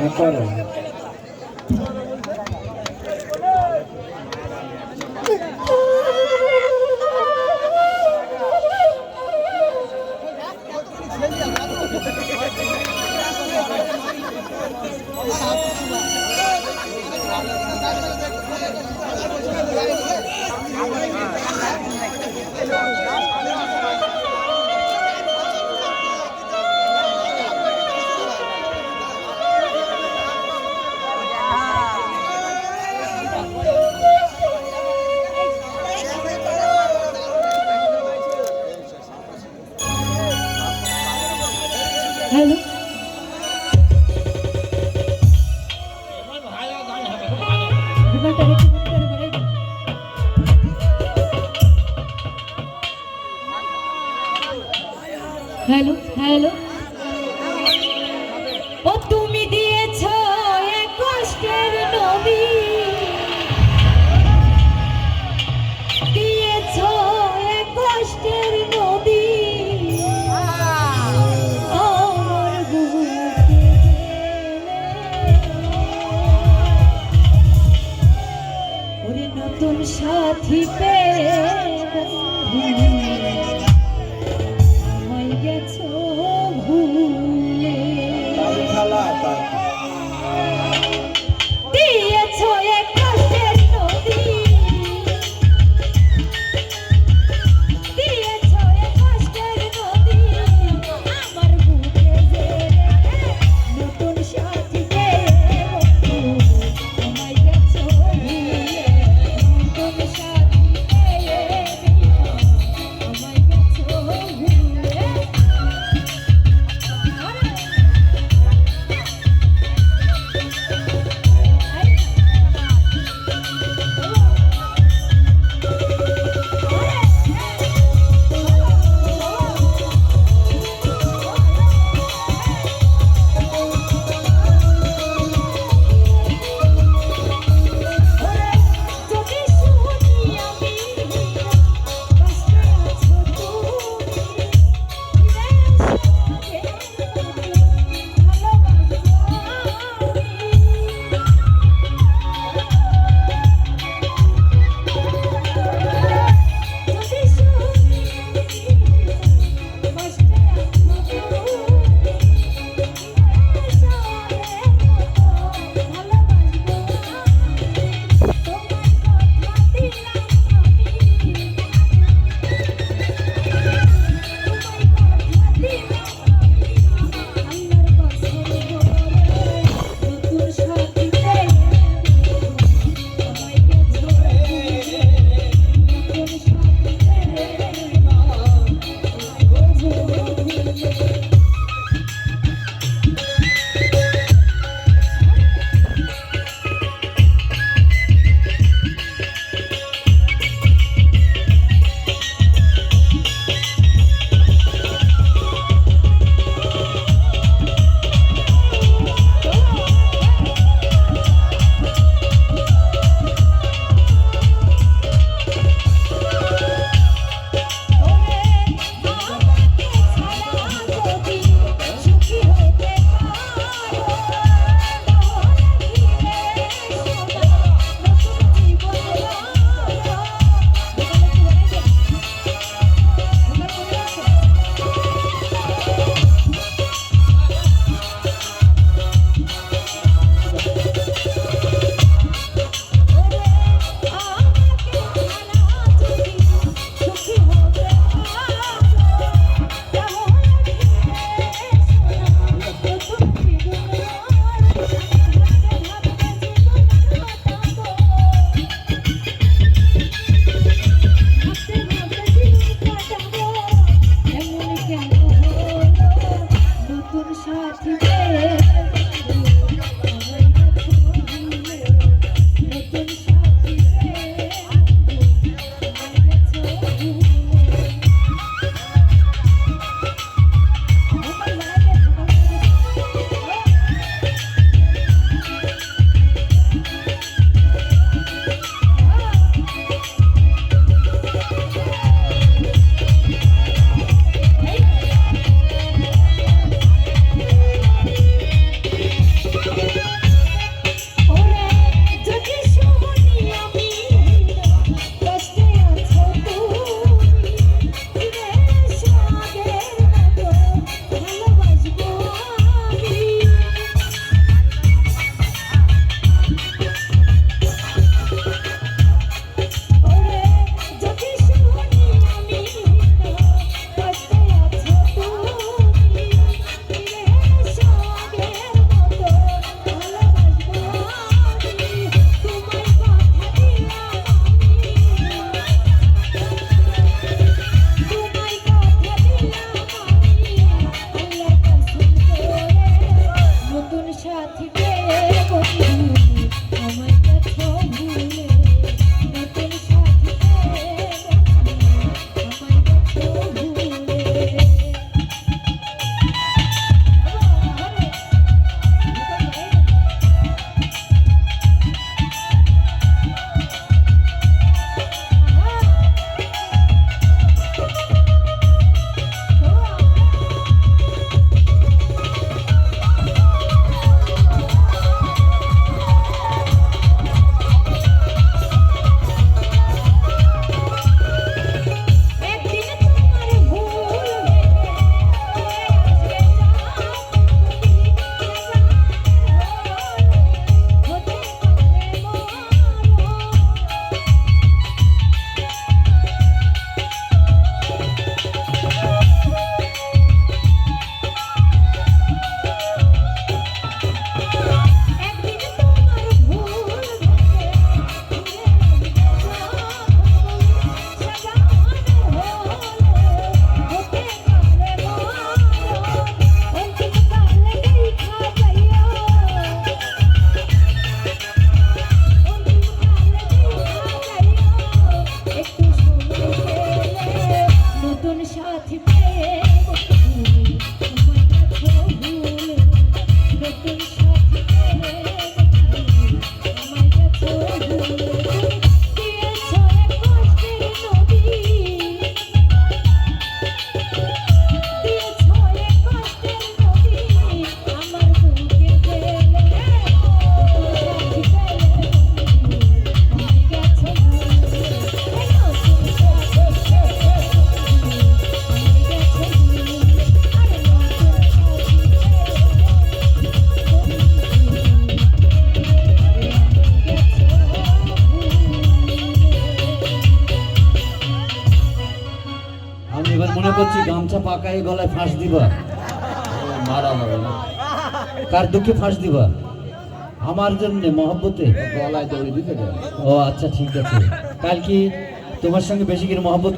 Agora. Hello hello ชาติที่เป็น আমি এবার মনে করছি গামছা পাকাই গলায় ফাঁস দিবা। মারা মারা কার দুঃখে ফাঁস দিবা? আমার জন্য মহব্বতে? গলায় দড়ি দিতে ও আচ্ছা ঠিক আছে। কাল কি তোমার সঙ্গে বেশি করে মহব্বত